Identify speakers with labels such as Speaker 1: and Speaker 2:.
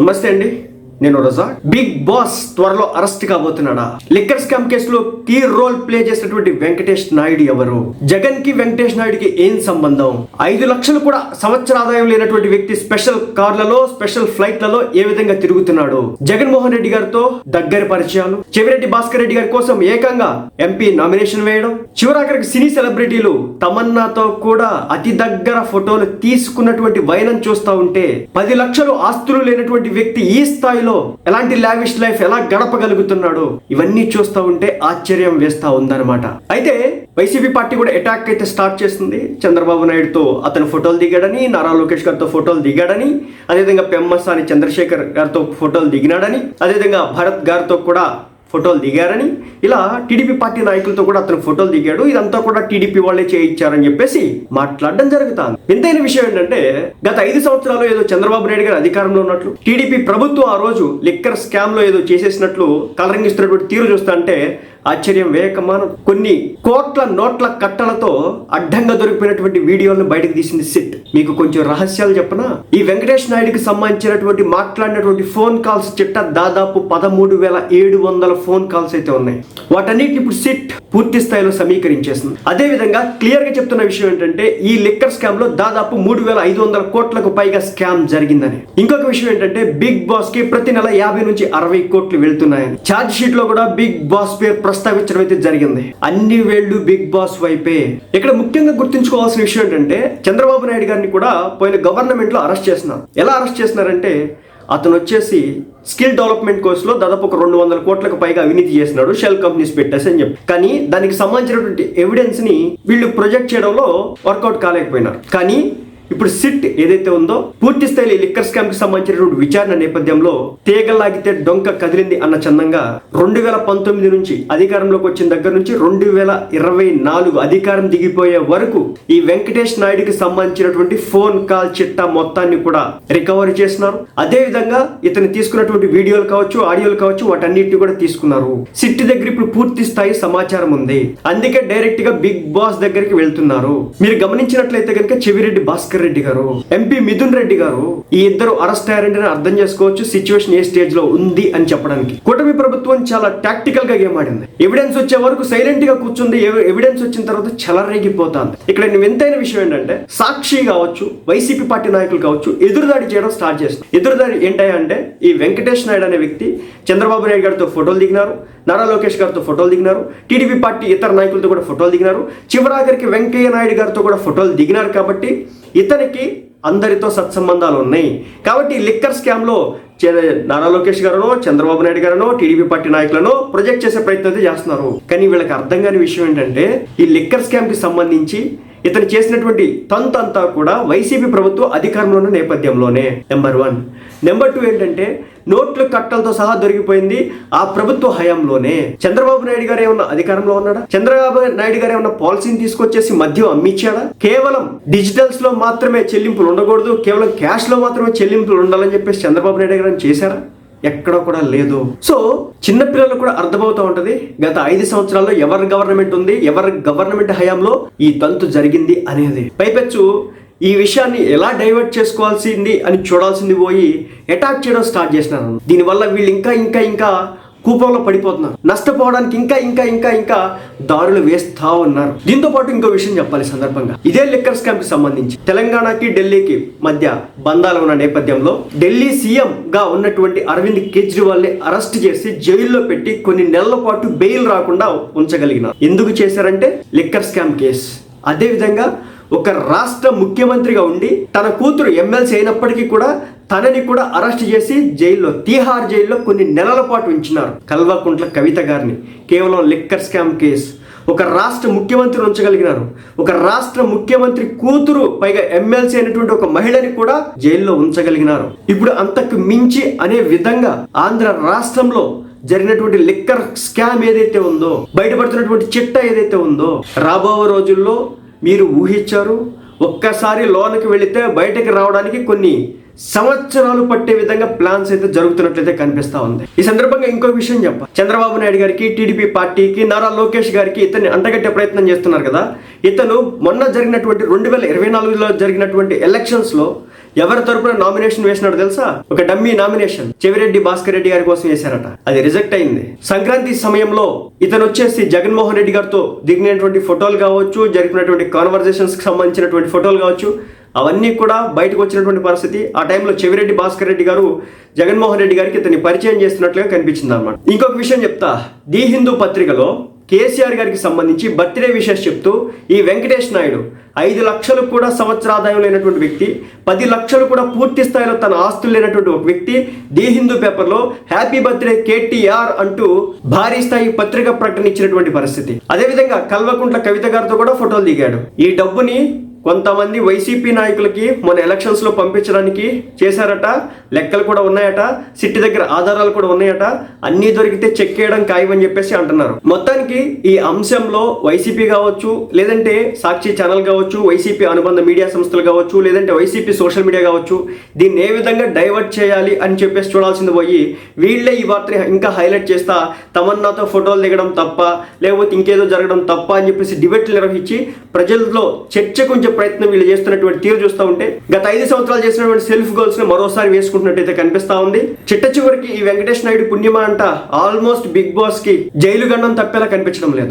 Speaker 1: నమస్తే అండి. నేను రజా. బిగ్ బాస్ త్వరలో అరెస్ట్ కాబోతున్నాడా? లిక్కర్ స్కామ్ కేసులో కీ రోల్ ప్లే చేసినటువంటి వెంకటేష్ నాయుడు ఎవరు? జగన్కి వెంకటేష్ నాయుడుకి ఏం సంబంధం? ఐదు లక్షలు కూడా సంవత్సర ఆదాయం లేనటువంటి వ్యక్తి స్పెషల్ కార్లలో స్పెషల్ ఫ్లైట్లలో ఏ విధంగా తిరుగుతున్నాడు? జగన్మోహన్ రెడ్డి గారితో దగ్గర పరిచయాలు చెవిరెడ్డి భాస్కర్ రెడ్డి గారి కోసం ఏకంగా ఎంపీ నామినేషన్ వేయడం చివరాఖరికి సినీ సెలబ్రిటీలు తమన్నాతో కూడా అతి దగ్గర ఫోటోలు తీసుకున్నటువంటి వైనం చూస్తా ఉంటే పది లక్షలు ఆస్తులు లేనటువంటి వ్యక్తి ఈ స్థాయిలో ఎలాంటి లావిష్ లైఫ్ ఎలా గడపగలుగుతున్నాడు ఇవన్నీ చూస్తూ ఉంటే ఆశ్చర్యం వేస్తా ఉందన్నమాట. అయితే వైసీపీ పార్టీ కూడా అటాక్ అయితే స్టార్ట్ చేస్తుంది. చంద్రబాబు నాయుడుతో అతను ఫోటోలు దిగాడని నారా లోకేష్ గారితో ఫోటోలు దిగాడని అదేవిధంగా పెమ్మసాని చంద్రశేఖర్ గారితో ఫోటోలు దిగినాడని అదేవిధంగా భరత్ గారితో కూడా ఫోటోలు దిగారని ఇలా టీడీపీ పార్టీ నాయకులతో కూడా అతను ఫోటోలు దిగాడు. ఇదంతా కూడా టీడీపీ వాళ్ళే చేయించారని చెప్పేసి మాట్లాడడం జరుగుతుంది. వింతైన విషయం ఏంటంటే గత ఐదు సంవత్సరాలు ఏదో చంద్రబాబు నాయుడు గారు అధికారంలో ఉన్నట్లు టీడీపీ ప్రభుత్వం ఆ రోజు లిక్కర్ స్కామ్లో ఏదో చేసేసినట్లు కలరింగిస్తున్నటువంటి తీరు చూస్తా అంటే ఆశ్చర్యం వేయకమానం. కొన్ని కోట్ల నోట్ల కట్టలతో అడ్డంగా దొరికిపోయినటువంటి వీడియోలను బయటకు తీసింది సిట్. మీకు కొంచెం రహస్యాలు చెప్పనా? ఈ వెంకటేష్ నాయుడుకి సంబంధించినటువంటి మాట్లాడినటువంటి ఫోన్ కాల్స్ చిట్ట దాదాపు పదమూడు వేల ఏడు వందల ఫోన్ కాల్స్ అయితే ఉన్నాయి. వాటన్నిటిని ఇప్పుడు సిట్ పూర్తి స్థాయిలో సమీకరించేసింది. అదే విధంగా క్లియర్గా చెప్తున్న విషయం ఏంటంటే ఈ లిక్కర్ స్కామ్లో దాదాపు మూడు వేల ఐదు వందల కోట్లకు పైగా స్కామ్ జరిగిందని. ఇంకొక విషయం ఏంటంటే బిగ్ బాస్కి ప్రతి నెల యాభై నుంచి అరవై కోట్లు వెళ్తున్నాయని. ఛార్జ్ షీట్లో కూడా బిగ్ బాస్ పేరు ప్రస్తావించడం అయితే జరిగింది. అన్ని వేళ్ళు బిగ్ బాస్ వైపే. ఇక్కడ ముఖ్యంగా గుర్తుంచుకోవాల్సిన విషయం ఏంటంటే చంద్రబాబు నాయుడు గారిని కూడా పోయిన గవర్నమెంట్లో అరెస్ట్ చేసినారు. ఎలా అరెస్ట్ చేసినారంటే అతను వచ్చేసి స్కిల్ డెవలప్మెంట్ కోర్సులో దాదాపు ఒక రెండు వందల కోట్లకు పైగా అవినీతి చేసినాడు షెల్ కంపెనీస్ పెట్టేసి అని చెప్పి. కానీ దానికి సంబంధించినటువంటి ఎవిడెన్స్ని వీళ్ళు ప్రొజెక్ట్ చేయడంలో వర్కౌట్ కాలేకపోయినారు. కానీ ఇప్పుడు సిట్ ఏదైతే ఉందో పూర్తి స్థాయిలో లిక్కర్ స్కామ్కి సంబంధించినటువంటి విచారణ నేపథ్యంలో తీగలాగితే డొంక కదిలింది అన్న చందంగా రెండు వేల పంతొమ్మిది నుంచి అధికారంలోకి వచ్చిన దగ్గర నుంచి రెండు వేల ఇరవై నాలుగు అధికారం దిగిపోయే వరకు ఈ వెంకటేష్ నాయుడుకి సంబంధించినటువంటి ఫోన్ కాల్ చిట్టా మొత్తాన్ని కూడా రికవరీ చేసినారు అదే విధంగా ఇతను తీసుకున్నటువంటి వీడియోలు కావచ్చు ఆడియోలు కావచ్చు వాటన్నిటిని కూడా తీసుకున్నారు. సిట్ దగ్గర ఇప్పుడు పూర్తి స్థాయి సమాచారం ఉంది. అందుకే డైరెక్ట్గా బిగ్ బాస్ దగ్గరికి వెళ్తున్నారు. మీరు గమనించినట్లయితే కనుక చెవిరెడ్డి భాస్కర్ రెడ్డి గారు ఎంపీ మిథున్ రెడ్డి గారు ఈ ఇద్దరు అరెస్ట్ అయ్యారంటే అర్థం చేసుకోవచ్చు సిచ్యువేషన్ ఏ స్టేజ్లో ఉంది అని చెప్పడానికి. కూటమి ప్రభుత్వం చాలా టాక్టికల్గా గేమ్ ఆడింది. ఎవిడెన్స్ వచ్చే వరకు సైలెంట్గా కూర్చుంది. ఎవిడెన్స్ వచ్చిన తర్వాత చెలరేగిపోతాంది. ఇక్కడ వింతైన విషయం ఏంటంటే సాక్షి కావచ్చు వైసీపీ పార్టీ నాయకులు కావచ్చు ఎదురుదాడి చేయడం స్టార్ట్ చేస్తుంది ఎదురుదాడి ఏంటంటే ఈ వెంకటేష్ నాయుడు అనే వ్యక్తి చంద్రబాబు నాయుడు గారితో ఫోటోలు దిగినారు నారా లోకేష్ గారితో ఫోటోలు దిగినారు టీడీపీ పార్టీ ఇతర నాయకులతో కూడా ఫోటోలు దిగినారు చివరాఖరికి వెంకయ్య నాయుడు గారితో కూడా ఫోటోలు దిగినారు కాబట్టి ఇతనికి అందరితో సత్సంబంధాలు ఉన్నాయి. కాబట్టి ఈ లిక్కర్ స్కామ్లో చే- నారా లోకేష్ గారనో చంద్రబాబు నాయుడు గారనో టీడీపీ పార్టీ నాయకులను ప్రొజెక్ట్ చేసే ప్రయత్నం అయితే చేస్తున్నారు. కానీ వీళ్ళకి అర్థం కాని విషయం ఏంటంటే ఈ లిక్కర్ స్కామ్కి సంబంధించి ఇతను చేసినటువంటి తంతు అంతా కూడా వైసీపీ ప్రభుత్వం అధికారంలో ఉన్న నేపథ్యంలోనే. నెంబర్ వన్ నెంబర్ టూ ఏంటంటే నోట్ల కట్టలతో సహా దొరికిపోయింది ఆ ప్రభుత్వ హయాంలోనే. చంద్రబాబు నాయుడు గారు ఏమన్నా అధికారంలో ఉన్నాడా? చంద్రబాబు నాయుడు గారు ఏమన్నా పాలసీని తీసుకొచ్చేసి మద్యం అమ్మిచ్చాడా కేవలం డిజిటల్స్లో మాత్రమే చెల్లింపులు ఉండకూడదు కేవలం క్యాష్లో మాత్రమే చెల్లింపులు ఉండాలని చెప్పేసి చంద్రబాబు నాయుడు గారు చేశారా? ఎక్కడ కూడా లేదు. సో చిన్నపిల్లలు కూడా అర్థమవుతూ ఉంటది గత ఐదు సంవత్సరాల్లో ఎవరి గవర్నమెంట్ ఉంది ఎవరి గవర్నమెంట్ హయాంలో ఈ తంతు జరిగింది అనేది. పైపెచ్చు ఈ విషయాన్ని ఎలా డైవర్ట్ చేసుకోవాల్సింది అని చూడాల్సింది పోయి అటాక్ చేయడం స్టార్ట్ చేసినారు. దీనివల్ల వీళ్ళు ఇంకా ఇంకా ఇంకా కూపంలో పడిపోతున్నారు. నష్టపోవడానికి ఇంకా ఇంకా ఇంకా ఇంకా దారులు వేస్తా ఉన్నారు. దీంతో పాటు ఇంకో విషయం చెప్పాలి సందర్భంగా. ఇదే లిక్కర్ స్కామ్కి సంబంధించి తెలంగాణకి ఢిల్లీకి మధ్య బంధాలు ఉన్న నేపథ్యంలో ఢిల్లీ సీఎం గా ఉన్నటువంటి అరవింద్ కేజ్రీవాల్ని అరెస్ట్ చేసి జైల్లో పెట్టి కొన్ని నెలల పాటు బెయిల్ రాకుండా ఉంచగలిగినారు. ఎందుకు చేశారంటే లిక్కర్ స్కామ్ కేసు అదే విధంగా ఒక రాష్ట్ర ముఖ్యమంత్రిగా ఉండి తన కూతురు ఎమ్మెల్సీ అయినప్పటికీ కూడా తనని కూడా అరెస్ట్ చేసి జైల్లో తీహార్ జైల్లో కొన్ని నెలల పాటు ఉంచినారు. కల్వకుంట్ల కవిత గారిని. కేవలం లిక్కర్ స్కామ్ కేసు. ఒక రాష్ట్ర ముఖ్యమంత్రి ఉంచగలిగినారు. ఒక రాష్ట్ర ముఖ్యమంత్రి కూతురు పైగా ఎమ్మెల్సీ అయినటువంటి ఒక మహిళని కూడా జైల్లో ఉంచగలిగినారు. ఇప్పుడు అంతకు మించి అనే విధంగా ఆంధ్ర రాష్ట్రంలో జరిగినటువంటి లిక్కర్ స్కామ్ ఏదైతే ఉందో బయటపడుతున్నటువంటి చిట్ట ఏదైతే ఉందో రాబో రోజుల్లో మీరు ఊహించారు ఒక్కసారి లోనికి వెళితే బయటకు రావడానికి కొన్ని సంవత్సరాలు పట్టే విధంగా ప్లాన్స్ అయితే జరుగుతున్నట్లయితే కనిపిస్తా ఉంది. ఈ సందర్భంగా ఇంకో విషయం చెప్ప. చంద్రబాబు నాయుడు గారికి టీడీపీ పార్టీకి నారా లోకేష్ గారికి ఇతన్ని అంటగట్టే ప్రయత్నం చేస్తున్నారు కదా. ఇతను మొన్న జరిగినటువంటి రెండు వేల ఇరవై నాలుగులో జరిగినటువంటి ఎలక్షన్స్లో ఎవరి తరపున నామినేషన్ వేసినాడు తెలుసా? ఒక డమ్మీ నామినేషన్ చెవిరెడ్డి భాస్కర్ రెడ్డి గారి కోసం వేశారట. అది రిజెక్ట్ అయింది. సంక్రాంతి సమయంలో ఇతను వచ్చేసి జగన్మోహన్ రెడ్డి గారితో దిగినటువంటి ఫోటోలు కావచ్చు జరిపినటువంటి కాన్వర్జేషన్స్కి సంబంధించినటువంటి ఫోటోలు కావచ్చు అవన్నీ కూడా బయటకు వచ్చినటువంటి పరిస్థితి. ఆ టైంలో చెవిరెడ్డి భాస్కర్ రెడ్డి గారు జగన్మోహన్ రెడ్డి గారికి ఇతన్ని పరిచయం చేస్తున్నట్లుగా కనిపించింది అనమాట ఇంకొక విషయం చెప్తా. ది హిందూ పత్రికలో కేసీఆర్ గారికి సంబంధించి బర్త్డే విషెస్ చెప్తూ ఈ వెంకటేష్ నాయుడు ఐదు లక్షలు కూడా సంవత్సర ఆదాయం లేనటువంటి వ్యక్తి పది లక్షలు కూడా పూర్తి స్థాయిలో తన ఆస్తులు లేనటువంటి ఒక వ్యక్తి ది హిందూ పేపర్లో హ్యాపీ బర్త్డే కేటీఆర్ అంటూ భారీ స్థాయి పత్రిక ప్రకటన ఇచ్చినటువంటి పరిస్థితి. అదేవిధంగా కల్వకుంట్ల కవిత గారితో కూడా ఫోటోలు దిగాడు. ఈ డబ్బుని కొంతమంది వైసీపీ నాయకులకి మన ఎలక్షన్స్లో పంపించడానికి చేశారట. లెక్కలు కూడా ఉన్నాయట. సిట్టి దగ్గర ఆధారాలు కూడా ఉన్నాయట. అన్నీ దొరికితే చెక్ చేయడం ఖాయమని చెప్పేసి అంటున్నారు. మొత్తానికి ఈ అంశంలో వైసీపీ కావచ్చు లేదంటే సాక్షి ఛానల్ కావచ్చు వైసీపీ అనుబంధ మీడియా సంస్థలు కావచ్చు లేదంటే వైసీపీ సోషల్ మీడియా కావచ్చు దీన్ని ఏ విధంగా డైవర్ట్ చేయాలి అని చెప్పేసి చూడాల్సింది పోయి వీళ్ళే ఈ వార్తని ఇంకా హైలైట్ చేస్తా తమన్నాతో ఫోటోలు దిగడం తప్ప లేకపోతే ఇంకేదో జరగడం తప్ప అని చెప్పేసి డిబేట్లు నిర్వహించి ప్రజల్లో చర్చ కొంచెం ఉంచే ప్రయత్నం వీళ్ళు చేస్తున్నటువంటి తీరు చూస్తూ ఉంటే గత ఐదు సంవత్సరాలు చేసినటువంటి సెల్ఫ్ గోల్స్ని మరోసారి వేసుకుంటున్నట్టయితే కనిపిస్తా ఉంది. చిట్ట చివరికి ఈ వెంకటేష్ నాయుడు పుణ్యమా అంట ఆల్మోస్ట్ బిగ్ బాస్కి జైలు గండం తప్పేలా కనిపించడం లేదు.